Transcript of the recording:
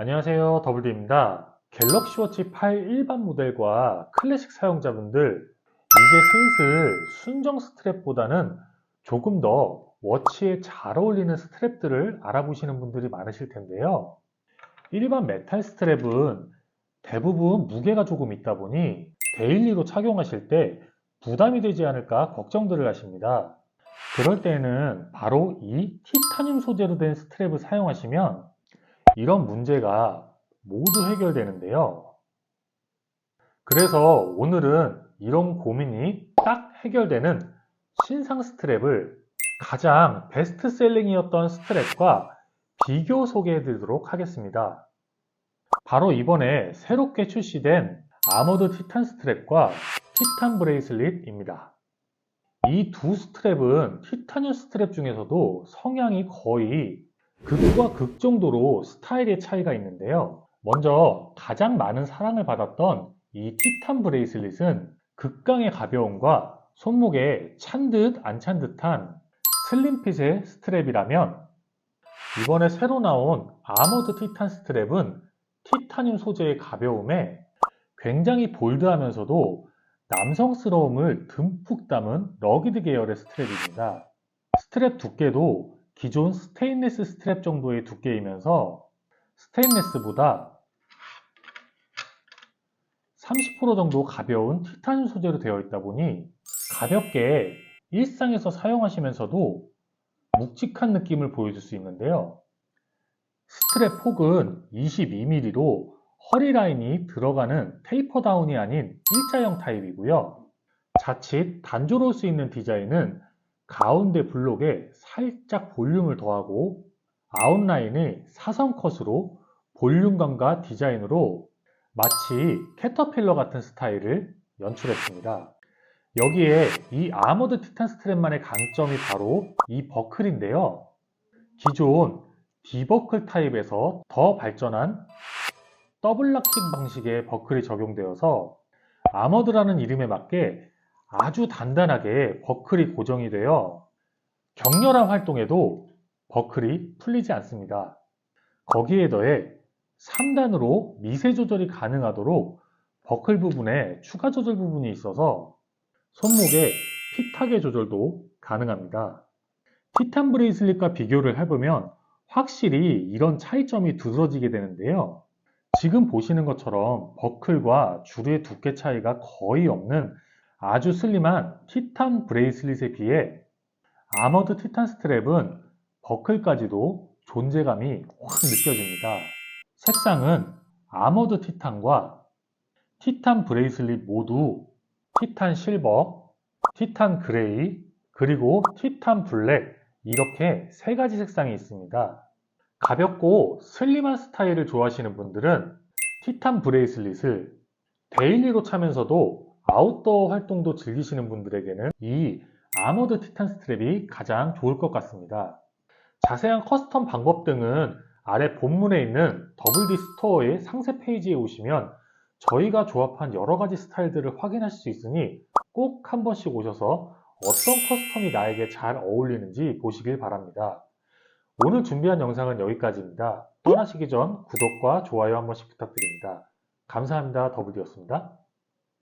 안녕하세요. 더블디입니다. 갤럭시 워치 8 일반 모델과 클래식 사용자분들 이제 슬슬 순정 스트랩보다는 조금 더 워치에 잘 어울리는 스트랩들을 알아보시는 분들이 많으실 텐데요. 일반 메탈 스트랩은 대부분 무게가 조금 있다 보니 데일리로 착용하실 때 부담이 되지 않을까 걱정들을 하십니다. 그럴 때에는 바로 이 티타늄 소재로 된 스트랩을 사용하시면 이런 문제가 모두 해결되는데요. 그래서 오늘은 이런 고민이 딱 해결되는 신상 스트랩을 가장 베스트셀링이었던 스트랩과 비교 소개해 드리도록 하겠습니다. 바로 이번에 새롭게 출시된 아머드 티탄 스트랩과 티탄 브레이슬릿입니다. 이 두 스트랩은 티타늄 스트랩 중에서도 성향이 거의 극과 극 정도로 스타일의 차이가 있는데요. 먼저 가장 많은 사랑을 받았던 이 티탄 브레이슬릿은 극강의 가벼움과 손목에 찬 듯 안 찬 듯한 슬림핏의 스트랩이라면 이번에 새로 나온 아머드 티탄 스트랩은 티타늄 소재의 가벼움에 굉장히 볼드하면서도 남성스러움을 듬뿍 담은 러기드 계열의 스트랩입니다. 스트랩 두께도 기존 스테인레스 스트랩 정도의 두께이면서 스테인레스보다 30% 정도 가벼운 티타늄 소재로 되어 있다 보니 가볍게 일상에서 사용하시면서도 묵직한 느낌을 보여줄 수 있는데요. 스트랩 폭은 22mm로 허리 라인이 들어가는 테이퍼 다운이 아닌 일자형 타입이고요. 자칫 단조로울 수 있는 디자인은 가운데 블록에 살짝 볼륨을 더하고 아웃라인을 사선 컷으로 볼륨감과 디자인으로 마치 캐터필러 같은 스타일을 연출했습니다. 여기에 이 아머드 티탄 스트랩만의 강점이 바로 이 버클인데요. 기존 디버클 타입에서 더 발전한 더블 락킹 방식의 버클이 적용되어서 아머드라는 이름에 맞게 아주 단단하게 버클이 고정이 되어 격렬한 활동에도 버클이 풀리지 않습니다. 거기에 더해 3단으로 미세 조절이 가능하도록 버클 부분에 추가 조절 부분이 있어서 손목의 핏하게 조절도 가능합니다. 티탄 브레이슬릿과 비교를 해보면 확실히 이런 차이점이 두드러지게 되는데요. 지금 보시는 것처럼 버클과 줄의 두께 차이가 거의 없는 아주 슬림한 티탄 브레이슬릿에 비해 아머드 티탄 스트랩은 버클까지도 존재감이 확 느껴집니다. 색상은 아머드 티탄과 티탄 브레이슬릿 모두 티탄 실버, 티탄 그레이, 그리고 티탄 블랙 이렇게 세 가지 색상이 있습니다. 가볍고 슬림한 스타일을 좋아하시는 분들은 티탄 브레이슬릿을 데일리로 차면서도 아웃도어 활동도 즐기시는 분들에게는 이 아머드 티탄 스트랩이 가장 좋을 것 같습니다. 자세한 커스텀 방법 등은 아래 본문에 있는 더블디 스토어의 상세 페이지에 오시면 저희가 조합한 여러 가지 스타일들을 확인하실 수 있으니 꼭 한 번씩 오셔서 어떤 커스텀이 나에게 잘 어울리는지 보시길 바랍니다. 오늘 준비한 영상은 여기까지입니다. 떠나시기 전 구독과 좋아요 한 번씩 부탁드립니다. 감사합니다. 더블디였습니다.